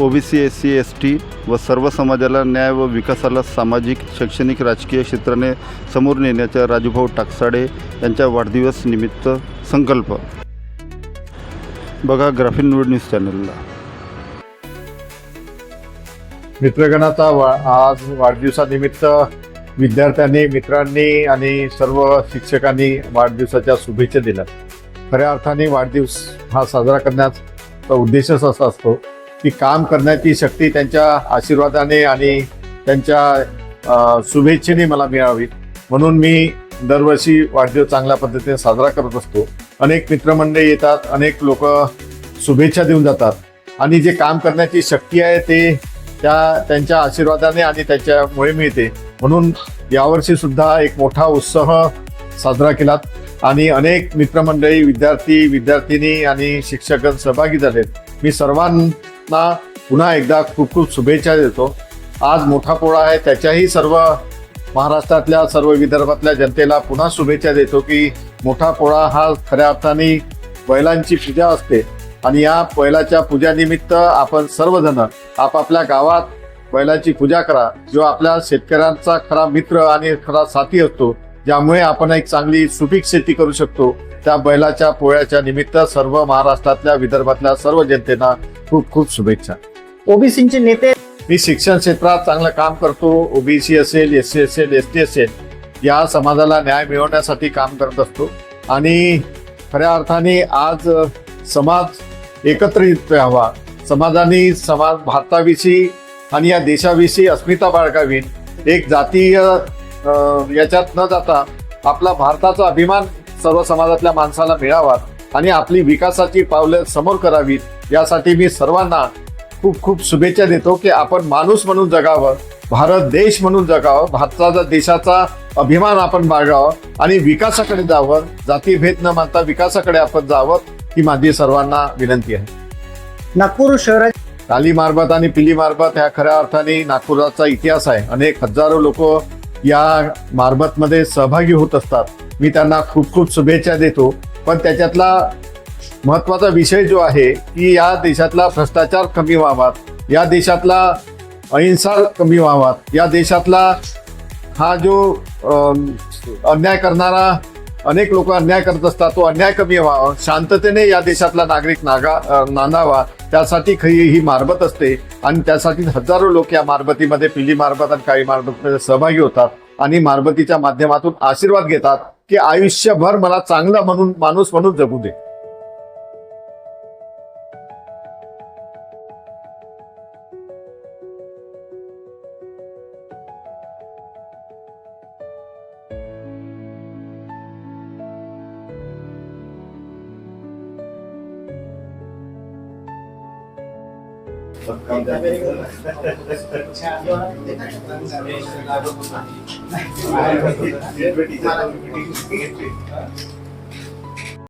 OBC S C S T व सर्व समाजाला न्याय व विकासाला सामाजिक शैक्षणिक राजकीय क्षेत्राने समोर नेण्याच्या राजूभाऊ टाकसाडे यांच्या वाढदिवस निमित्त संकल्प. बघा ग्राफिन न्यूड न्यूज चॅनलला. मित्रगणाचा वा आज वाढदिवसानिमित्त विद्यार्थ्यांनी मित्रांनी आणि सर्व शिक्षकांनी वाढदिवसाच्या शुभेच्छा दिल्या. खऱ्या अर्थाने वाढदिवस हा साजरा करण्याचा उद्देशच असा असतो. की काम करण्याची शक्ती त्यांच्या आशीर्वादाने आणि त्यांच्या शुभेच्छेने मला मिळावी. म्हणून मी दरवर्षी वाढदिवस चांगल्या पद्धतीने साजरा करत असतो. अनेक मित्रमंडळी येतात अनेक लोक शुभेच्छा देऊन जातात. आणि जे काम करण्याची शक्ती आहे ते त्या त्यांच्या आशीर्वादाने आणि त्याच्यामुळे मिळते. म्हणून यावर्षी सुद्धा एक मोठा उत्साह साजरा केला आणि अनेक मित्रमंडळी विद्यार्थी विद्यार्थिनी आणि शिक्षक सहभागी झालेत. मी ना पुन्हा एकदा खूप खूप शुभेच्छा देतो. आज मोठा पोळा आहे त्याच्याही सर्व महाराष्ट्रातल्या सर्व विदर्भातल्या जनतेला पुन्हा शुभेच्छा देतो की मोठा पोळा हा खऱ्या अर्थाने बैलांची पूजा असते. आणि या बैलाच्या पूजानिमित्त आपण सर्वजण आपापल्या गावात बैलाची पूजा करा. जो आपल्या शेतकऱ्यांचा खरा मित्र आणि खरा साथी असतो ज्यामुळे आपण एक चांगली सुपीक शेती करू शकतो. त्या बैलाच्या पोळ्याच्या निमित्त सर्व महाराष्ट्रातल्या विदर्भातल्या सर्व जनतेला खूप खूप शुभेच्छा. ओबीसीचे नेते मी शिक्षण क्षेत्रात चांगलं काम करतो. ओबीसी असेल एस सी असेल एस टी असेल या समाजाला न्याय मिळवण्यासाठी काम करत असतो. आणि खऱ्या अर्थाने आज समाज एकत्रित व्हावा. समाजाने समाज भारताविषयी आणि या देशाविषयी अस्मिता बाळगावी. एक जातीय याच्यात न जाता आपला भारताचा अभिमान सर्व समाजातल्या माणसाला मिळावा आणि आपली विकासाची पावलं समोर करावीत यासाठी मी सर्वांना खूप खूप शुभेच्छा देतो की आपण माणूस म्हणून जगावं भारत देश म्हणून जगावं भारताचा देशाचा अभिमान आपण बाळगावं आणि विकासाकडे जावं जातीभेद न मानता विकासाकडे आपण जावं ही माझी सर्वांना विनंती आहे. नागपूर शहरात काली मारबत आणि पिली मारबत ह्या खऱ्या अर्थाने नागपुराचा इतिहास आहे. अनेक हजारो लोक या मारबतमध्ये सहभागी होत असतात. मी त्यांना खूप खूप शुभेच्छा देतो. पण त्याच्यातला महत्त्वाचा विषय जो आहे की या देशातला भ्रष्टाचार कमी व्हावा या देशातला अहिंसा कमी व्हावा या देशातला हा जो अन्याय करणारा अनेक लोक अन्याय करत असतात तो अन्याय कमी व्हावा शांततेने या देशातला नागरिक नागा नांदावा त्यासाठी खरी ही मारबत असते आणि त्यासाठी हजारो लोक या मारबतीमध्ये पिली मारबत आणि काळी मारबतमध्ये सहभागी होतात आणि मारबतीच्या माध्यमातून आशीर्वाद घेतात की आयुष्यभर मला चांगला म्हणून माणूस म्हणून जगू दे. Thank you.